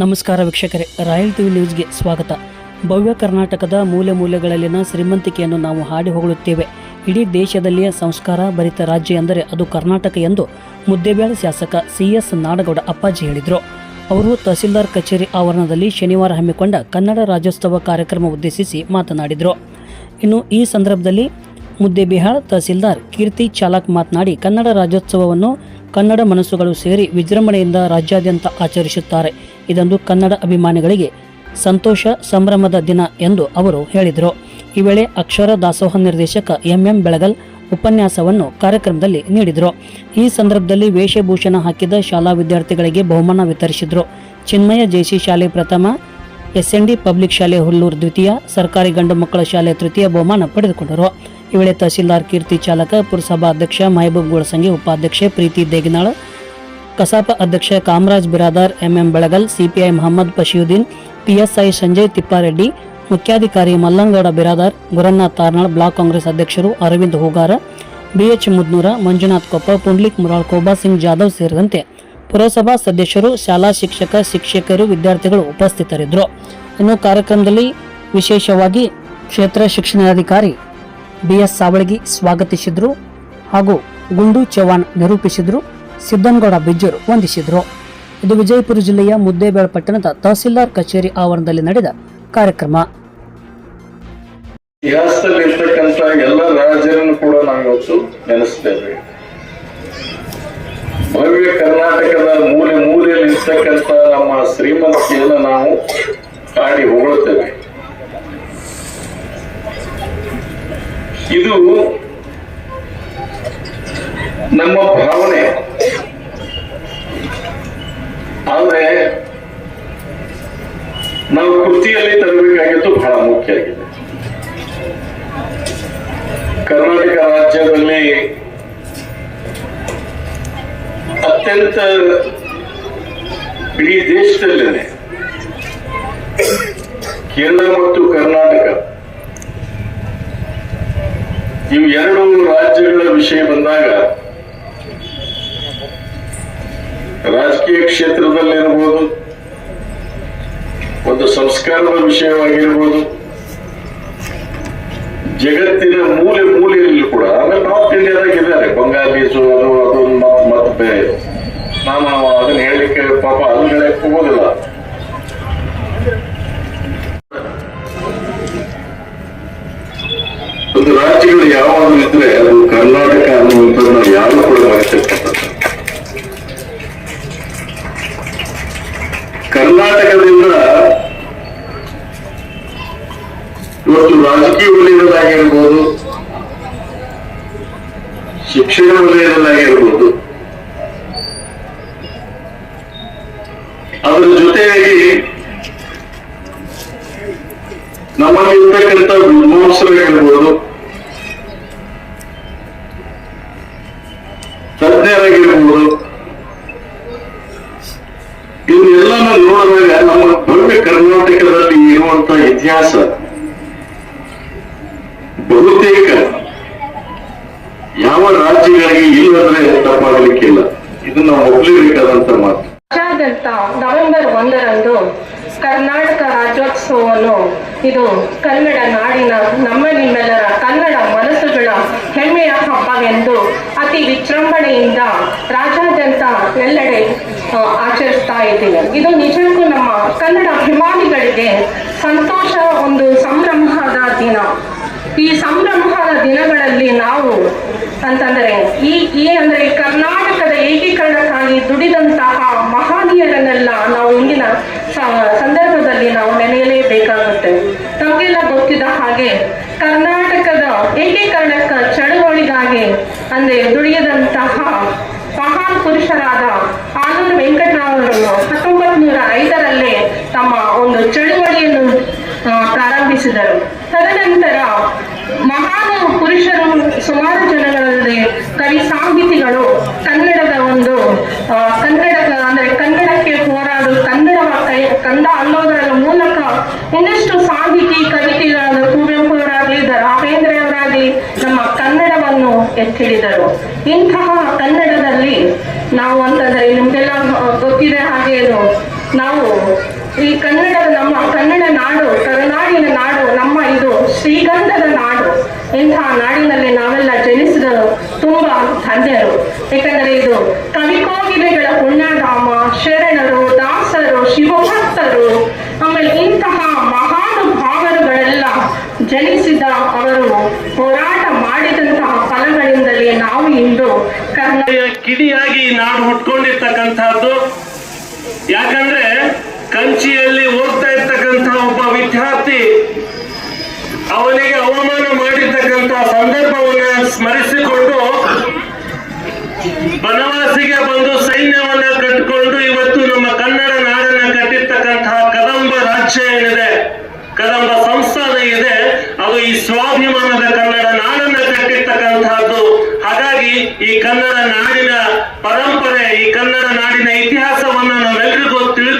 ನಮಸ್ಕಾರ ವೀಕ್ಷಕರೇ, royal TV ನ್ಯೂಸ್ಗೆ ಸ್ವಾಗತ. ಭವ್ಯ ಕರ್ನಾಟಕದ ಮೂಲೆ ಮೂಲೆಗಳಲ್ಲಿನ ಶ್ರೀಮಂತಿಕೆಯನ್ನು ನಾವು ಹಾಡಿ ಹೊಗಳುತ್ತೇವೆ. ಇಡೀ ದೇಶದಲ್ಲಿಯೇ ಸಂಸ್ಕಾರ ಭರಿತ ರಾಜ್ಯ ಎಂದರೆ ಅದು ಕರ್ನಾಟಕ ಎಂದು ಮುದ್ದೇಬೇಳೆ ಶಾಸಕ ಸಿ ಎಸ್ ನಾಡಗೌಡ ಅಪ್ಪಾಜಿ ಹೇಳಿದರು. ಅವರು ತಹಸೀಲ್ದಾರ್ ಕಚೇರಿ ಆವರಣದಲ್ಲಿ ಶನಿವಾರ ಹಮ್ಮಿಕೊಂಡ ಕನ್ನಡ ರಾಜ್ಯೋತ್ಸವ ಕಾರ್ಯಕ್ರಮ ಉದ್ದೇಶಿಸಿ ಮಾತನಾಡಿದರು. ಇನ್ನು ಈ ಸಂದರ್ಭದಲ್ಲಿ ಮುದ್ದೇಬಿಹಾಳ್ ತಹಸೀಲ್ದಾರ್ ಕೀರ್ತಿ ಚಾಲಕ್ ಮಾತನಾಡಿ, ಕನ್ನಡ ರಾಜ್ಯೋತ್ಸವವನ್ನು ಕನ್ನಡ ಮನಸ್ಸುಗಳು ಸೇರಿ ವಿಜೃಂಭಣೆಯಿಂದ ರಾಜ್ಯಾದ್ಯಂತ ಆಚರಿಸುತ್ತಾರೆ. ಇದೊಂದು ಕನ್ನಡ ಅಭಿಮಾನಿಗಳಿಗೆ ಸಂತೋಷ ಸಂಭ್ರಮದ ದಿನ ಎಂದು ಅವರು ಹೇಳಿದರು. ಈ ವೇಳೆ ಅಕ್ಷರ ದಾಸೋಹ ನಿರ್ದೇಶಕ ಎಂಎಂ ಬೆಳಗಲ್ ಉಪನ್ಯಾಸವನ್ನು ಕಾರ್ಯಕ್ರಮದಲ್ಲಿ ನೀಡಿದರು. ಈ ಸಂದರ್ಭದಲ್ಲಿ ವೇಷಭೂಷಣ ಹಾಕಿದ ಶಾಲಾ ವಿದ್ಯಾರ್ಥಿಗಳಿಗೆ ಬಹುಮಾನ ವಿತರಿಸಿದರು. ಚಿನ್ಮಯ ಜೇಸಿ ಶಾಲೆ ಪ್ರಥಮ, ಎಸ್ಎನ್ಡಿ ಪಬ್ಲಿಕ್ ಶಾಲೆ ಹುಲ್ಲೂರು ದ್ವಿತೀಯ, ಸರ್ಕಾರಿ ಗಂಡು ಮಕ್ಕಳ ಶಾಲೆ ತೃತೀಯ ಬಹುಮಾನ ಪಡೆದುಕೊಂಡರು. ಈ ವೇಳೆ ತಹಸೀಲ್ದಾರ್ ಕೀರ್ತಿ ಚಾಲಕ ಪುರಸಭಾ ಅಧ್ಯಕ್ಷ ಮಹಬೂಬ್ ಗೋಳಸಂಗಿ ಉಪಾಧ್ಯಕ್ಷೆ ಪ್ರೀತಿ ದೇಗನಾಳ, ಕಸಾಪ ಅಧ್ಯಕ್ಷ Kamaraj Biradar, MM Belagal, CPI Mohammed ಪಶಿಯುದ್ದೀನ್ PSI Sanjay Tippareddy, ಮುಖ್ಯಾಧಿಕಾರಿ ಮಲ್ಲಂಗೌಡ ಬಿರಾದಾರ್ ಗುರನ್ನಾಥ್ ತಾರ್ನಾಳ್, ಬ್ಲಾಕ್ ಕಾಂಗ್ರೆಸ್ ಅಧ್ಯಕ್ಷರು ಅರವಿಂದ್ ಹೂಗಾರ, ಬಿಎಚ್ ಮುದ್ನೂರ, ಮಂಜುನಾಥ್ ಕೊಪ್ಪ, ಪುಂಡ್ಲಿಕ್ ಮುರಾಳ್, ಕೋಬಾ ಸಿಂಗ್ ಜಾಧವ್ ಸೇರಿದಂತೆ ಪುರಸಭಾ ಸದಸ್ಯರು, ಶಾಲಾ ಶಿಕ್ಷಕ, ಶಿಕ್ಷಕರು, ವಿದ್ಯಾರ್ಥಿಗಳು ಉಪಸ್ಥಿತರಿದ್ದರು. ಇನ್ನು ಕಾರ್ಯಕ್ರಮದಲ್ಲಿ ವಿಶೇಷವಾಗಿ ಕ್ಷೇತ್ರ ಶಿಕ್ಷಣಾಧಿಕಾರಿ ಬಿಎಸ್ ಸಾವಳಗಿ ಸ್ವಾಗತಿಸಿದ್ರು ಹಾಗೂ ಗುಂಡು ಚೌಹಾಣ್ ನಿರೂಪಿಸಿದ್ರು, ಸಿದ್ದನಗೌಡ ಬಿಜ್ಜೂರು ವಂದಿಸಿದ್ರು. ಇದು ವಿಜಯಪುರ ಜಿಲ್ಲೆಯ ಮುದ್ದೇಬೇಳ ಪಟ್ಟಣದ ತಹಸೀಲ್ದಾರ್ ಕಚೇರಿ ಆವರಣದಲ್ಲಿ ನಡೆದ ಕಾರ್ಯಕ್ರಮ. ಇತಿಹಾಸದಲ್ಲಿ ಇರ್ತಕ್ಕಂಥ ಎಲ್ಲ ರಾಜರನ್ನು ಕೂಡ ನಾವು ಇವತ್ತು ನೆನೆಸ್ತೇವೆ ಭವ್ಯ ಕರ್ನಾಟಕದ ಮೂಲೆ ಮೂಲೆಯಲ್ಲಿ ಇರ್ತಕ್ಕಂಥ ನಮ್ಮ ಶ್ರೀಮಂತಿಯನ್ನು ನಾವು ಕಾಡಿ ಹೊಗಳುತ್ತೇವೆ ಇದು ನಮ್ಮ ಭಾವನೆ. ಆದ್ರೆ ನಾವು ಕೃತಿಯಲ್ಲಿ ತರಬೇಕಾಗಿದ್ದು ಬಹಳ ಮುಖ್ಯ ಆಗಿದೆ. ಕರ್ನಾಟಕ ರಾಜ್ಯದಲ್ಲಿ ಅತ್ಯಂತ ಇಡೀ ದೇಶದಲ್ಲೇನೆ ಕೇರಳ ಮತ್ತು ಕರ್ನಾಟಕ ಇವು ಎರಡು ರಾಜ್ಯಗಳ ವಿಷಯ ಬಂದಾಗ, ರಾಜಕೀಯ ಕ್ಷೇತ್ರದಲ್ಲಿರ್ಬೋದು, ಒಂದು ಸಂಸ್ಕಾರದ ವಿಷಯವಾಗಿರ್ಬೋದು, ಜಗತ್ತಿನ ಮೂಲೆ ಮೂಲೆಯಲ್ಲಿ ಕೂಡ, ಆಮೇಲೆ ನಾರ್ತ್ ಇಂಡಿಯಾದಾಗ ಇದ್ದಾರೆ ಬಂಗಾಲೀಸು ಅದು ಅದೊಂದು ಮತ್ತೆ ಮತ್ತೆ ಬೇರೆ. ನಾನು ಅದನ್ನ ಹೇಳಲಿಕ್ಕೆ ಪಾಪ ಅದನ್ನ ಹೇಳಕ್ಕೆ ಹೋಗೋದಿಲ್ಲ. ರಾಜಕೀಯ ವಲಯದಲ್ಲಾಗಿರ್ಬೋದು ಶಿಕ್ಷಣ ವಲಯದಲ್ಲಾಗಿರ್ಬೋದು ಅದರ ಜೊತೆಯಾಗಿ ನಮ್ಮಲ್ಲಿ ಇರ್ತಕ್ಕಂಥ ವಿದ್ವಾಂಸರಾಗಿರ್ಬೋದು ತಜ್ಞರಾಗಿರ್ಬೋದು ಇವನ್ನೆಲ್ಲ ನೋಡಿದಾಗ ನಮ್ಮ ಭವ್ಯ ಕರ್ನಾಟಕದಲ್ಲಿ ಇರುವಂತಹ ಇತಿಹಾಸ ಬಹುತೇಕ ಯಾವ ರಾಜ್ಯಗಳಿಗೆ ಇಲ್ಲದ್ರೆ ತಪ್ಪಾಗಲಿಕ್ಕಿಲ್ಲ. ಇದು ನಾವು ಒಪ್ಪಲೇಬೇಕಾದಂತ ಮಾತು. ನವೆಂಬರ್ ಒಂದರಂದು ಕರ್ನಾಟಕ ರಾಜ್ಯೋತ್ಸವವನ್ನು ಇದು ಕನ್ನಡ ನಾಡಿನ ನಮ್ಮ ನಿಮ್ಮೆಲ್ಲರ ಕನ್ನಡ ಮನಸ್ಸುಗಳ ಹೆಮ್ಮೆಯ ಹಬ್ಬವೆಂದು ಅತಿ ವಿಜೃಂಭಣೆಯಿಂದ ರಾಜ್ಯಾದ್ಯಂತ ಎಲ್ಲೆಡೆ ಆಚರಿಸ್ತಾ ಇದ್ದೇವೆ. ಇದು ನಿಜಕ್ಕೂ ನಮ್ಮ ಕನ್ನಡ ಅಭಿಮಾನಿಗಳಿಗೆ ಸಂತೋಷ, ಒಂದು ಸಂಭ್ರಮದ ದಿನ. ಈ ಸಂಭ್ರಮದ ದಿನಗಳಲ್ಲಿ ನಾವು ಅಂತಂದ್ರೆ ಈ ಈ ಅಂದ್ರೆ ಕರ್ನಾಟಕದ ಏಕೀಕರಣಕ್ಕಾಗಿ ದುಡಿದಂತಹ ಮಹನೀಯರನ್ನೆಲ್ಲ ನಾವು ಇಂದಿನ ಸಂದರ್ಭದಲ್ಲಿ ನಾವು ನೆನೆಯಲೇಬೇಕಾಗುತ್ತೆ. ನಮಗೆಲ್ಲ ಗೊತ್ತಿದ್ದ ಹಾಗೆ ಕರ್ನಾಟಕದ ಏಕೀಕರಣಕ್ಕ ಚಳುವಳಿಗಾಗಿ ಅಂದ್ರೆ ದುಡಿಯದಂತಹ ಮಹಾನ್ ಪುರುಷರಾದ ಆನಂದ ವೆಂಕಟರಾಮರನ್ನು ತದನಂತರ ಮಹಾನ್ ಪುರುಷರು ಸುಮಾರು ಜನಗಳಲ್ಲಿ ಕವಿ ಸಾಹಿತಿಗಳು ಕನ್ನಡದ ಒಂದು ಕನ್ನಡ, ಅಂದ್ರೆ ಕನ್ನಡಕ್ಕೆ ಹೋರಾಡು, ಕನ್ನಡ ಕೈ, ಕಂದ ಅನ್ನೋದರ ಮೂಲಕ ಇನ್ನಷ್ಟು ಸಾಹಿತಿ ಕವಿತೆಗಳಾದ ಕುವೆಂಪುರವರಾಗಲಿ ದ ರಾ ಬೇಂದ್ರೆಯವರಾಗಲಿ ನಮ್ಮ ಕನ್ನಡವನ್ನು ಎತ್ತಿಡಿದರು ಇಂತಹ ಕನ್ನಡದಲ್ಲಿ ನಾವು ಅಂತಂದ್ರೆ ನಿಮ್ಗೆಲ್ಲ ಗೊತ್ತಿದೆ ಹಾಗೆ ಇದು ನಾವು ಈ ಕನ್ನಡದ ನಮ್ಮ ಕನ್ನಡ ನಾಡು ಕರುನಾಡಿನ ನಾಡು ನಮ್ಮ ಇದು ಶ್ರೀಗಂಧದ ನಾಡು ಇಂತಹ ನಾಡಿನಲ್ಲಿ ನಾವೆಲ್ಲ ಜನಿಸಿದರು ತುಂಬಾ ಧನ್ಯರು. ಏಕೆಂದರೆ ಇದು ಕವಿಕೋಗಿಲೆಗಳ ಪುಣ್ಯಧಾಮ ಶರಣರು, ದಾಸರು, ಶಿವಭಕ್ತರು, ಆಮೇಲೆ ಇಂತಹ ಮಹಾನುಭಾವರುಗಳೆಲ್ಲ ಜನಿಸಿದ ಅವರು ಹೋರಾಟ ಮಾಡಿದಂತಹ ಫಲಗಳಿಂದಲೇ ನಾವು ಇಂದು ಕರ್ನಾಟಕ ಕಿಡಿಯಾಗಿ ನಾಡು ಹುಟ್ಕೊಂಡಿರ್ತಕ್ಕಂತಹದ್ದು ಯಾಕಂದ್ರೆ ಕಂಚಿಯಲ್ಲಿ ಓದ್ತಾ ಇರ್ತಕ್ಕಂತಹ ಒಬ್ಬ ವಿದ್ಯಾರ್ಥಿ ಅವನಿಗೆ ಅವಮಾನ ಸಂದರ್ಭವನ್ನು ಸ್ಮರಿಸಿಕೊಂಡು ಬನವಾಸಿಗೆ ಬಂದು ಸೈನ್ಯವನ್ನ ಕಟ್ಟಿಕೊಂಡು ಇವತ್ತು ನಮ್ಮ ಕನ್ನಡ ನಾಡನ್ನ ಕಟ್ಟಿರ್ತಕ್ಕಂತಹ ಕದಂಬ ರಾಜ್ಯ ಏನಿದೆ, ಕದಂಬ ಸಂಸ್ಥಾನ ಇದೆ, ಅದು ಈ ಸ್ವಾಭಿಮಾನದ ಕನ್ನಡ ನಾಡನ್ನ ಕಟ್ಟಿರ್ತಕ್ಕಂತಹದ್ದು ಹಾಗಾಗಿ ಈ ಕನ್ನಡ ನಾಡಿನ ಪರಂಪರೆ, ಈ ಕನ್ನಡ ನಾಡಿನ ಇತಿಹಾಸವನ್ನ ನಾವೆಲ್ಲರಿಗೂ ತಿಳ್ಕೊಂಡಾಗ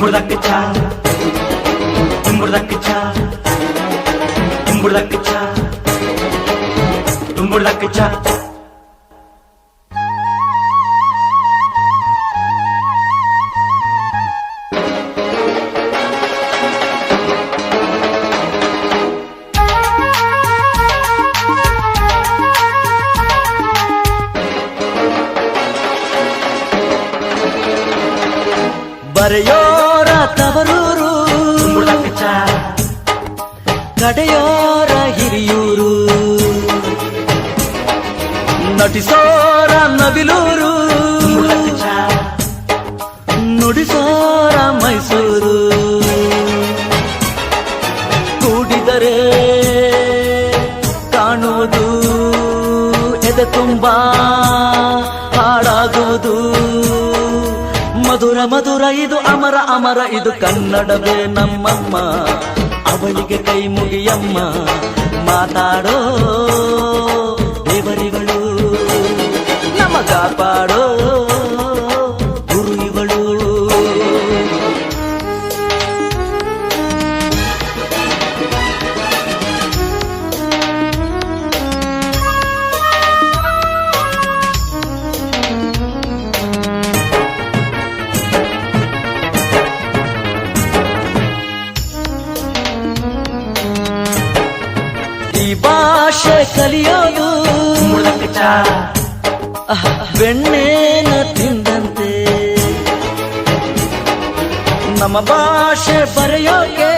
burda que cha, un burda que cha, un burda que cha, un burda que cha. ಕಡೆಯೋರ Hiriyur. ನಟಿಸೋರ Navilur. ನುಡಿಸೋರ Mysuru. ಕೂಡಿದರೆ ಕಾಣುವುದು, ಎದೆ ತುಂಬಾ ಹಾಡಾಗುವುದು ಮಧುರ ಮಧುರ, ಇದು ಅಮರ ಅಮರ, ಇದು ಕನ್ನಡವೇ ನಮ್ಮಮ್ಮ. ಅವಳಿಗೆ ಕೈ ಮುಗಿಯಮ್ಮ. ಮಾತಾಡೋ ದೇವರಿಗಳು ನಮ್ಮ ಕಾಪಾಡೋ ಈ ಭಾಷೆ ಕಲಿಯೋದು ಬೆಣ್ಣೆನ ತಿಂದಂತೆ. ನಮ್ಮ ಭಾಷೆ ಬರೆಯೋಕೆ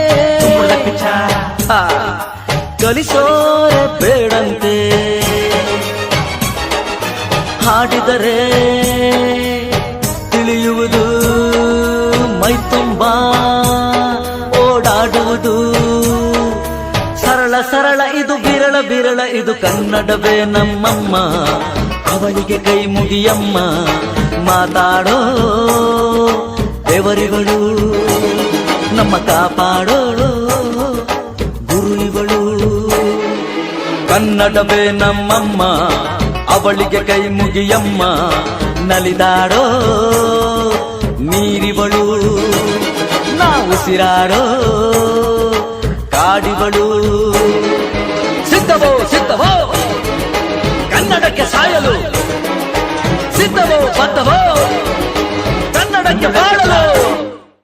ಕಲಿಸೋರೆ ಬೇಡಂತೆ. ಹಾಡಿದರೆ ತಿಳಿಯುವುದು ಮೈ ಇದು ಕನ್ನಡವೇ ನಮ್ಮಮ್ಮ. ಅವಳಿಗೆ ಕೈ ಮುಗಿಯಮ್ಮ. ಮಾತಾಡೋ ದೇವರಿಗಳು, ನಮ್ಮ ಕಾಪಾಡೋ ಗುರುಗಳು. ಕನ್ನಡವೇ ನಮ್ಮಮ್ಮ. ಅವಳಿಗೆ ಕೈ ಮುಗಿಯಮ್ಮ. ನಲಿದಾಡೋ ನೀರಿವಳು. ನಾವು ಉಸಿರಾಡೋ ಕಾಡಿವಳು. ಸಿದ್ಧವೋ? ಕನ್ನಡಕ್ಕೆ ಸಾಯಲು ಸಿದ್ಧವೋ ಬದ್ಧವೋ? ಕನ್ನಡಕ್ಕೆ ಬಾಳಲು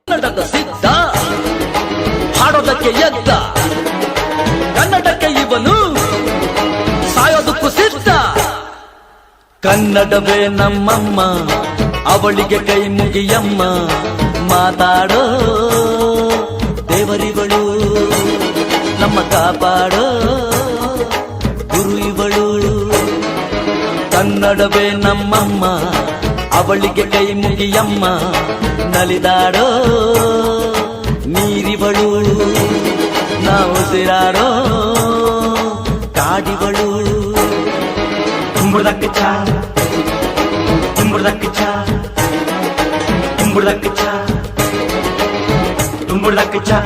ಕನ್ನಡದ ಸಿದ್ಧ. ಹಾಡೋದಕ್ಕೆ ಎದ್ದ ಕನ್ನಡಕ್ಕೆ ಇವನು ಸಾಯೋದಕ್ಕೂ ಸಿದ್ಧ. ಕನ್ನಡವೇ ನಮ್ಮಮ್ಮ, ಅವಳಿಗೆ ಕೈ ಮುಗಿಯಮ್ಮ. ಮಾತಾಡೋ ದೇವರಿಗಳು, ನಮ್ಮ ಕಾಪಾಡೋ ಕನ್ನಡವೇ ನಮ್ಮಮ್ಮ ಅವಳಿಗೆ ಕೈ ಮುಗಿಯಮ್ಮ ನಲಿದಾಡೋ ನೀರಿವಳು ನಾವು ಸಿರಾರೋ ಕಾಡಿವಳು ತುಂಬುದಕ್ಕೆ ಚಾ ತುಂಬುದಕ್ಕೆ ಚಾ ತುಂಬುದಕ್ಕೆ ಚಾ ತುಂಬುದಕ್ಕೆ ಚಾ